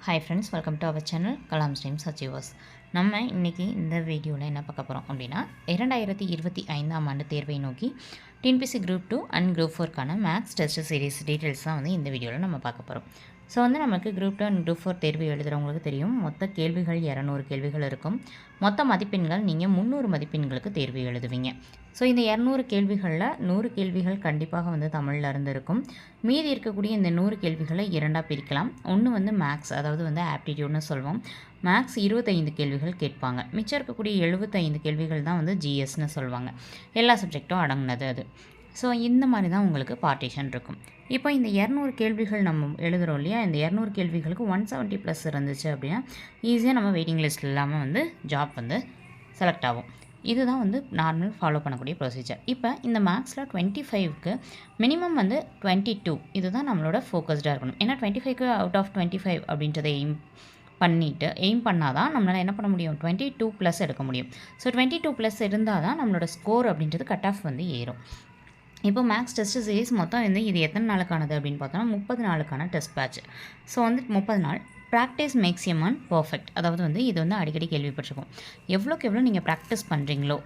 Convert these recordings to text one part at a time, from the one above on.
Hi friends welcome to our channel Kalam ஸ்ரீம் சச்சிவாஸ் நம்ம இன்றைக்கி இந்த வீடியோவில் என்ன பார்க்க போகிறோம் அப்படின்னா இரண்டாயிரத்தி இருபத்தி ஐந்தாம் ஆண்டு தேர்வை நோக்கி TNPSC group two and group ஃபோர்க்கான maths test series details தான் வந்து இந்த வீடியோவில் நம்ம பார்க்க போகிறோம் ஸோ வந்து நமக்கு group two and group four தேர்வு எழுதுகிறவங்களுக்கு தெரியும். மொத்த கேள்விகள் இரநூறு கேள்விகள் இருக்கும். மொத்த மதிப்பெண்கள் நீங்கள் முந்நூறு மதிப்பெண்களுக்கு தேர்வு எழுதுவீங்க. ஸோ இந்த இரநூறு கேள்விகளில் நூறு கேள்விகள் கண்டிப்பாக வந்து தமிழில் இருந்து இருக்கும். மீதி இருக்கக்கூடிய இந்த நூறு கேள்விகளை இரண்டாக பிரிக்கலாம். ஒன்று வந்து மேக்ஸ் அதாவது வந்து ஆப்டிடியூட்னு சொல்வோம். மேக்ஸ் இருபத்தைந்து கேள்விகள் கேட்பாங்க. மிச்சம் இருக்கக்கூடிய எழுபத்தைந்து கேள்விகள் தான் வந்து ஜிஎஸ்னு சொல்லுவாங்க எல்லா சப்ஜெக்ட்டும் அடங்கினது அது. ஸோ இந்த மாதிரி தான் உங்களுக்கு பார்ட்டிஷன் இருக்கும். இப்போ இந்த இரநூறு கேள்விகள் நம்ம எழுதுகிறோம் இல்லையா? இந்த இரநூறு கேள்விகளுக்கு ஒன் செவன்ட்டி ப்ளஸ் இருந்துச்சு அப்படின்னா ஈஸியாக நம்ம வெயிட்டிங் லிஸ்ட் இல்லாமல் வந்து ஜாப் வந்து செலக்ட் ஆகும். இதுதான் வந்து நார்மல் ஃபாலோ பண்ணக்கூடிய ப்ரொசீஜர் இப்போ இந்த மேக்ஸில் டுவெண்ட்டி ஃபைவ்க்கு மினிமம் வந்து டுவெண்ட்டி டூ இதுதான் நம்மளோட ஃபோக்கஸ்டாக இருக்கணும். ஏன்னா டுவெண்ட்டி ஃபைவ்க்கு அவுட் ஆஃப் டுவெண்ட்டி ஃபைவ் அப்படின்றத எய்ம் பண்ணிவிட்டு எய்ம் பண்ணால் தான் நம்மளால் என்ன பண்ண முடியும்? டுவெண்ட்டி டூ ப்ளஸ் எடுக்க முடியும். ஸோ டுவெண்ட்டி டூ ப்ளஸ் இருந்தால் தான் நம்மளோட ஸ்கோர் அப்படின்றது கட் ஆஃப் வந்து ஏறும். இப்போ மேக்ஸ் டெஸ்ட் சீரிஸ் மொத்தம் வந்து இது எத்தனை நாளுக்கானது அப்படின்னு பார்த்தோம்னா முப்பது நாளுக்கான டெஸ்ட் பேட்ச் ஸோ வந்து முப்பது நாள். Practice makes a man perfect அதாவது வந்து இது வந்து அடிக்கடி கேள்விப்பட்டிருக்கோம். எவ்வளோக்கு எவ்வளோ நீங்கள் ப்ராக்டிஸ் பண்ணுறீங்களோ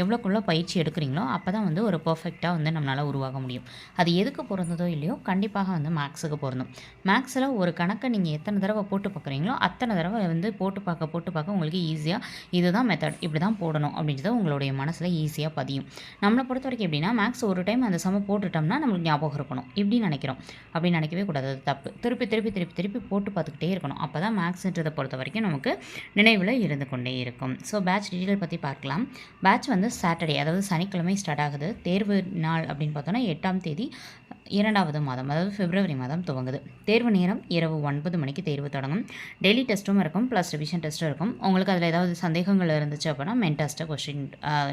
எவ்வளோக்குள்ள பயிற்சி எடுக்கிறீங்களோ அப்போ தான் வந்து ஒரு பர்ஃபெக்டாக வந்து நம்மளால் உருவாக முடியும். அது எதுக்கு பொருந்ததோ இல்லையோ கண்டிப்பாக வந்து மேக்ஸுக்கு பொருந்தும். மேக்ஸில் ஒரு கணக்கை நீங்கள் எத்தனை தடவை போட்டு பார்க்குறீங்களோ அத்தனை தடவை வந்து போட்டு பார்க்க போட்டு பார்க்க உங்களுக்கு ஈஸியாக இதுதான் மெத்தட் இப்படி தான் போடணும் அப்படின்றத உங்களுடைய மனசில் ஈஸியாக பதியும். நம்மளை பொறுத்த வரைக்கும் எப்படின்னா மேக்ஸ் ஒரு டைம் அந்த சம போட்டுட்டோம்னா நம்மளுக்கு ஞாபகம் இருக்கணும். இப்படி நினைக்கிறோம். அப்படி நினைக்கவே கூடாது. அது தப்பு. திருப்பி திருப்பி திருப்பி திருப்பி போட்டு பார்த்துக்கிட்டே இருக்கணும். இருக்கணும் அப்போ தான் மேக்ஸுன்றதை பொறுத்த வரைக்கும் நமக்கு நினைவில் இருந்து கொண்டே இருக்கும். ஸோ பேட்ச் டீட்டெயில் பற்றி பார்க்கலாம். பேட்ச் வந்து சாட்டர்டே அதாவது சனிக்கிழமை ஸ்டார்ட் ஆகுது. தேர்வு நாள் அப்படின்னு பார்த்தோன்னா எட்டாம் தேதி இரண்டாவது மாதம் அதாவது பிப்ரவரி மாதம் துவங்குது. தேர்வு நேரம் இரவு ஒன்பது மணிக்கு தேர்வு தொடங்கும். டெய்லி டெஸ்ட்டும் இருக்கும் ப்ளஸ் ரிவிஷன் டெஸ்ட்டும் இருக்கும். உங்களுக்கு அதில் ஏதாவது சந்தேகங்கள் இருந்துச்சு அப்படின்னா மென் டெஸ்ட்டை கொஸ்டின்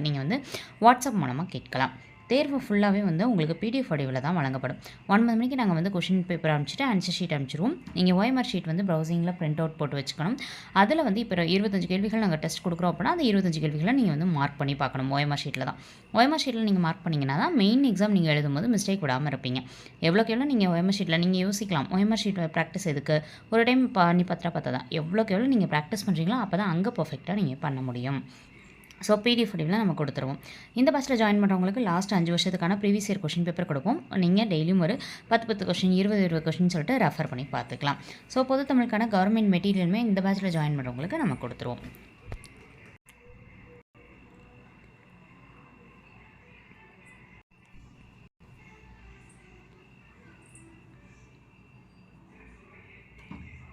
நீங்கள் வந்து வாட்ஸ்அப் மூலமாக கேட்கலாம். தேர்வு ஃபுல்லாகவே வந்து உங்களுக்கு பிடிஎஃப் வடிவில் தான் வழங்கப்படும். ஒன்பது மணிக்கு நாங்கள் வந்து கொஷின் பேப்பர் அனுப்பிச்சிட்டு ஆன்சர் ஷீட் அனுப்பிச்சிருவோம். நீங்கள் ஒய்மர் ஷீட் வந்து ப்ரௌசிங்கில் பிரிண்ட் அவுட் போட்டு வச்சுக்கணும். அதில் வந்து இப்போ இருபத்தஞ்சு கேள்விகள் நாங்கள் டெஸ்ட் கொடுக்குறோம் அப்படின்னா அந்த இருபத்தஞ்சு கேள்விகளை நீங்கள் வந்து மார்க் பண்ணி பார்க்கணும் ஓஎம்ஆர் ஷீட்டில் தான். ஓஎம்ஆர் ஷீட்டில் நீங்கள் மார்க் பண்ணிங்கன்னா தான் மெயின் எக்ஸாம் நீங்கள் எழுதும்போது மிஸ்டேக் விடாமல் இருப்பீங்க. எவ்வளோக்கு எவ்வளோ நீங்கள் ஓஎம்ஆர் ஷீட்டில் நீங்கள் யோசிக்கலாம். ஓஎம்ஆர் ஷீட் ப்ராக்டிஸ் எதுக்கு? ஒரு டைம் பண்ணி பத்திரா பார்த்தா தான் எவ்வளோக்கு எவ்வளோ நீங்கள் ப்ராக்டிஸ் பண்ணுறீங்களோ அப்போ தான் அங்கே பர்ஃபெக்டாக நீங்கள் பண்ண முடியும். ஸோ பிடிஎஃப் வடிவில் நம்ம கொடுத்துருவோம். இந்த பஸ்ஸில் ஜாயின் பண்ணுறவங்களுக்கு லாஸ்ட் அஞ்சு வருஷத்துக்கான ப்ரீவியஸ் இயர் கொஷின் பேப்பர் கொடுப்போம். நீங்கள் டெய்லியும் ஒரு பத்து பத்து கொஷின் இருபது இருபது கொஷின் சொல்லிட்டு ரெஃபர் பண்ணி பார்த்துக்கலாம். ஸோ பொது தமிழுக்கான கவர்மெண்ட் மெட்டீரியலுமே இந்த பேட்சில் ஜாயின் பண்ணுறவங்களுக்கு நம்ம கொடுத்துருவோம்.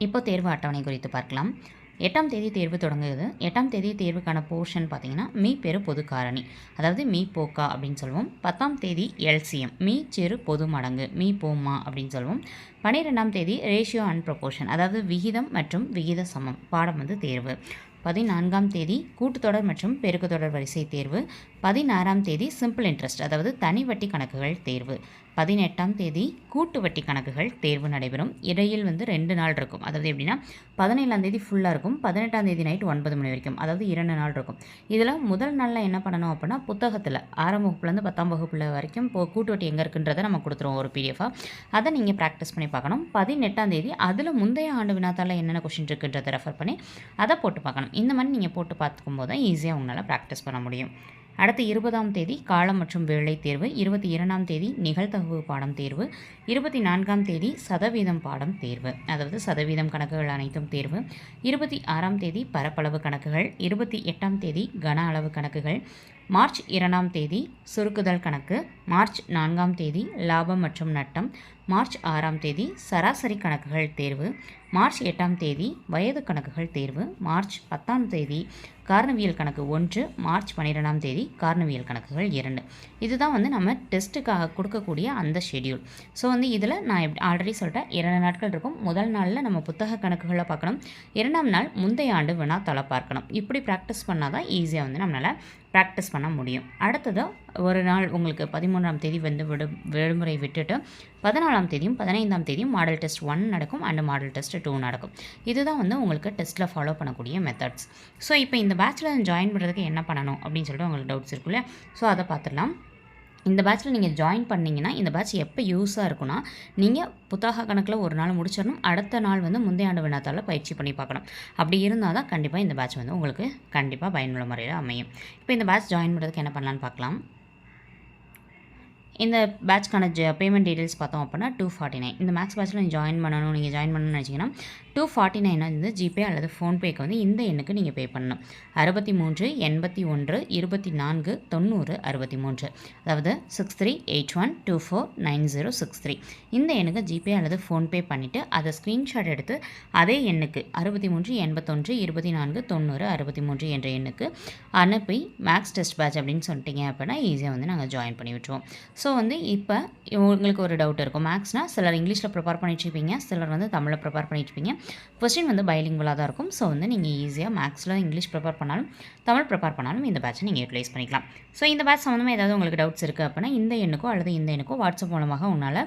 இப்போ தேர்வு அட்டவணை குறித்து பார்க்கலாம். எட்டாம் தேதி தேர்வு தொடங்குகிறது எட்டாம் தேதி தேர்வுக்கான போர்ஷன் பார்த்தீங்கன்னா மீ பெரு பொது காரணி. அதாவது மீ போக்கா அப்படின்னு சொல்லுவோம். பத்தாம் தேதி எல்சிஎம். மீ செரு பொது மடங்கு. மீ போமா அப்படின்னு சொல்லுவோம். பன்னிரெண்டாம் தேதி ரேஷியோ அண்ட் ப்ரொபோர்ஷன் அதாவது விகிதம் மற்றும் விகித சமம். பாடம் வந்து தேர்வு. பதினான்காம் தேதி கூட்டுத்தொடர் மற்றும் பெருக்குத்தொடர் வரிசை தேர்வு. பதினாறாம் தேதி சிம்பிள் இன்ட்ரெஸ்ட் அதாவது தனி வட்டி கணக்குகள் தேர்வு. பதினெட்டாம் தேதி கூட்டு வட்டி கணக்குகள் தேர்வு நடைபெறும். இடையில் வந்து ரெண்டு நாள் இருக்கும். அதாவது எப்படின்னா பதினேழாம் தேதி ஃபுல்லாக இருக்கும். பதினெட்டாம் தேதி நைட் ஒன்பது மணி வரைக்கும். அதாவது இரண்டு நாள் இருக்கும். இதில் முதல் நாளில் என்ன பண்ணணும் அப்படின்னா புத்தகத்தில் ஆறாம் வகுப்புலேருந்து பத்தாம் வகுப்பில் வரைக்கும் இப்போ கூட்டு வட்டி எங்கே இருக்குன்றதை நம்ம கொடுத்துருவோம் ஒரு பிடிஎஃபாக அதை நீங்கள் ப்ராக்டிஸ் பண்ணி பார்க்கணும். பதினெட்டாம் தேதி அதில் முந்தைய ஆண்டு வினாத்தால் என்னென்ன கொஷின் இருக்குன்றதை ரெஃபர் பண்ணி அதை போட்டு பார்க்கணும். இந்த மாதிரி நீங்கள் போட்டு பார்த்துக்கும் போது தான் ஈஸியாக உங்களால் ப்ராக்டிஸ் பண்ண முடியும். அடுத்து இருபதாம் தேதி காலம் மற்றும் வேலை தேர்வு இருபத்தி இரண்டாம் தேதி நிகழ்தகவு பாடம் தேர்வு இருபத்தி நான்காம் தேதி சதவீதம் பாடம் தேர்வு அதாவது சதவீதம் கணக்குகள் அனைத்தும் தேர்வு இருபத்தி ஆறாம் தேதி பரப்பளவு கணக்குகள் இருபத்தி எட்டாம் தேதி கன அளவு கணக்குகள் மார்ச் இரண்டாம் தேதி சுருக்குதல் கணக்கு மார்ச் நான்காம் தேதி லாபம் மற்றும் நட்டம் மார்ச் ஆறாம் தேதி சராசரி கணக்குகள் தேர்வு மார்ச் எட்டாம் தேதி வயது கணக்குகள் தேர்வு மார்ச் பத்தாம் தேதி காரணவியல் கணக்கு ஒன்று மார்ச் பன்னிரெண்டாம் தேதி காரணவியல் கணக்குகள் இரண்டு. இதுதான் வந்து நம்ம டெஸ்ட்டுக்காக கொடுக்கக்கூடிய அந்த ஷெடியூல். ஸோ வந்து இதில் நான் ஆல்ரெடி சொல்லிட்டேன் இரண்டு நாட்கள் இருக்கும். முதல் நாளில் நம்ம புத்தக கணக்குகளை பார்க்கணும். இரண்டாம் நாள் முந்தைய ஆண்டு வேணால் தலை பார்க்கணும். இப்படி ப்ராக்டிஸ் பண்ணால் தான் ஈஸியாக வந்து நம்மளால் ப்ராக்டிஸ் பண்ண முடியும். அடுத்தது ஒரு நாள் உங்களுக்கு பதிமூன்றாம் தேதி வந்து விடு விடுமுறை விட்டுட்டு பதினாலாம் தேதியும் பதினைந்தாம் தேதியும் மாடல் டெஸ்ட் ஒன் நடக்கும் அண்டு மாடல் டெஸ்ட் டூ நடக்கும். இதுதான் வந்து உங்களுக்கு டெஸ்ட்டில் ஃபாலோ பண்ணக்கூடிய மெத்தட்ஸ் ஸோ இப்போ இந்த பேச்சில் ஜாயின் பண்ணுறதுக்கு என்ன பண்ணணும் அப்படின்னு சொல்லிட்டு உங்களுக்கு டவுட்ஸ் இருக்குல்ல ஸோ அதை பார்த்துடலாம். இந்த பேட்ச்சில் நீங்கள் ஜாயின் பண்ணிங்கன்னா இந்த பேட்ச் எப்போ யூஸாக இருக்குன்னா நீங்கள் புத்தக கணக்கில் ஒரு நாள் முடிச்சிடணும். அடுத்த நாள் வந்து முந்தைய ஆண்டு வினாத்தால் பயிற்சி பண்ணி பார்க்கணும். அப்படி இருந்தால் தான் கண்டிப்பாக இந்த பேட்ச் வந்து உங்களுக்கு கண்டிப்பாக பயனுள்ள முறையில் அமையும். இப்போ இந்த பேட்ச் ஜாயின் பண்ணுறதுக்கு என்ன பண்ணலான்னு பார்க்கலாம். இந்த பேட்ச்க்கான ஜ பேமெண்ட் டீட்டெயில்ஸ் பார்த்தோம் அப்படின்னா டூ ஃபார்ட்டி நைன் இந்த மேக்ஸ் பேட்ச்சில் நீங்கள் ஜாயின் பண்ணணும் நீங்கள் ஜாயின் பண்ணணும்னு நினச்சிங்கன்னா டூ ஃபார்ட்டி நைன் வந்து ஜிபே அல்லது ஃபோன்பேக்கு வந்து இந்த எண்ணுக்கு நீங்கள் பே பண்ணணும். அறுபத்தி மூன்று எண்பத்தி ஒன்று இருபத்தி நான்கு தொண்ணூறு அறுபத்தி மூன்று. அதாவது six three eight one two four nine zero six three இந்த எண்ணுக்கு ஜிபே அல்லது ஃபோன்பே பண்ணிவிட்டு அதை ஸ்க்ரீன்ஷாட் எடுத்து அதே எண்ணுக்கு அறுபத்தி மூன்று எண்பத்தொன்று இருபத்தி நான்கு தொண்ணூறு அறுபத்தி மூன்று என்ற எண்ணுக்கு அனுப்பி மேக்ஸ் டெஸ்ட் பேட்ச் அப்படின்னு சொல்லிட்டீங்க அப்படின்னா ஈஸியாக வந்து நாங்கள் ஜாயின் பண்ணி விட்டுருவோம். ஸோ ஸோ வந்து இப்போ உங்களுக்கு ஒரு டவுட் இருக்கும். மேக்ஸ்னால் சிலர் இங்கிலீஷில் ப்ரிப்பேர் பண்ணிட்டுருப்பீங்க சிலர் வந்து தமிழில் ப்ரிப்பேர் பண்ணிட்டுருப்பீங்க கொஸ்டின் வந்து பைலிங்குவலாக தான் இருக்கும். ஸோ வந்து நீங்கள் ஈஸியாக மேக்ஸில் இங்கிலீஷ் ப்ரிப்பேர் பண்ணாலும் தமிழ் ப்ரிப்பேர் பண்ணாலும் இந்த பேட்சை நீங்கள் யூட்டிலைஸ் பண்ணிக்கலாம். ஸோ இந்த பேட்ச் சம்மந்தமாக ஏதாவது உங்களுக்கு டவுட்ஸ் இருக்குது அப்படின்னா இந்த எண்ணுக்கோ அல்லது இந்த எண்ணுக்கோ வாட்ஸ்அப் மூலமாக உன்னால்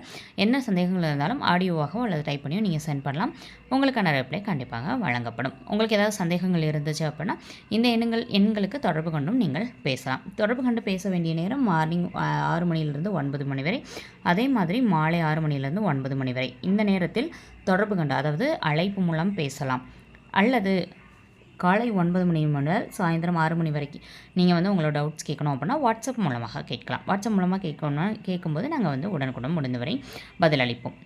என்ன சந்தேகங்கள் இருந்தாலும் ஆடியோவாகவோ அல்லது டைப் பண்ணியோ நீங்கள் சென்ட் பண்ணலாம். உங்களுக்கான ரிப்ளை கண்டிப்பாக வழங்கப்படும். உங்களுக்கு ஏதாவது சந்தேகங்கள் இருந்துச்சு அப்படின்னா இந்த எண்ணுங்கள் எண்களுக்கு தொடர்பு கொண்டும் நீங்கள் பேசலாம். தொடர்பு கொண்டு பேச வேண்டிய நேரம் மார்னிங் ஆறு மணிலேருந்து ஒன்பது மணி வரை. அதே மாதிரி மாலை ஆறு மணிலேருந்து ஒன்பது மணி வரை. இந்த நேரத்தில் தொடர்பு கொண்டு அதாவது அழைப்பு மூலம் பேசலாம். அல்லது காலை ஒன்பது மணி முதல் சாயந்தரம் ஆறு மணி வரைக்கும் நீங்கள் வந்து உங்களோட டவுட்ஸ் கேட்கணும் அப்படின்னா வாட்ஸ்அப் மூலமாக கேட்கலாம். வாட்ஸ்அப் மூலமாக கேட்கணும் கேட்கும்போது நாங்கள் வந்து உடனுக்குடன் முடிந்தவரை பதிலளிப்போம்.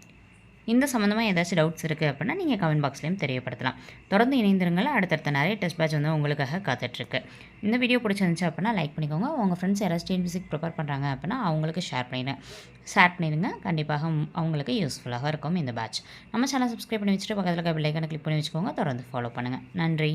இந்த சம்மந்தமாக ஏதாச்சும் டவுட்ஸ் இருக்குது அப்படின்னா நீங்கள் கமெண்ட் பாக்ஸ்லேயும் தெரியப்படுத்தலாம். தொடர்ந்து இணைந்திருங்கள். அடுத்தடுத்த நிறைய டெஸ்ட் பேட்ச் வந்து உங்களுக்காக காத்துட்ருக்கு. இந்த வீடியோ பிடிச்சிருந்துச்சு அப்படின்னா லைக் பண்ணிக்கோங்க. உங்கள் ஃப்ரெண்ட்ஸ் யாராச்சும் டிஎன் ப்ரிப்பேர் பண்ணுறாங்க அப்படின்னா அவங்களுக்கு ஷேர் பண்ணிடுங்க ஷேர் பண்ணிடுங்க. கண்டிப்பாக அவங்களுக்கு யூஸ்ஃபுல்லாக இருக்கும் இந்த பேட்ச் நம்ம சேனல் சப்ஸ்கிரைப் பண்ணி வச்சுட்டு பக்கத்தில் பிள்ளைக்கான கிளிக் பண்ணி வச்சுக்கோங்க. தொடர்ந்து ஃபாலோ பண்ணுங்கள் நன்றி.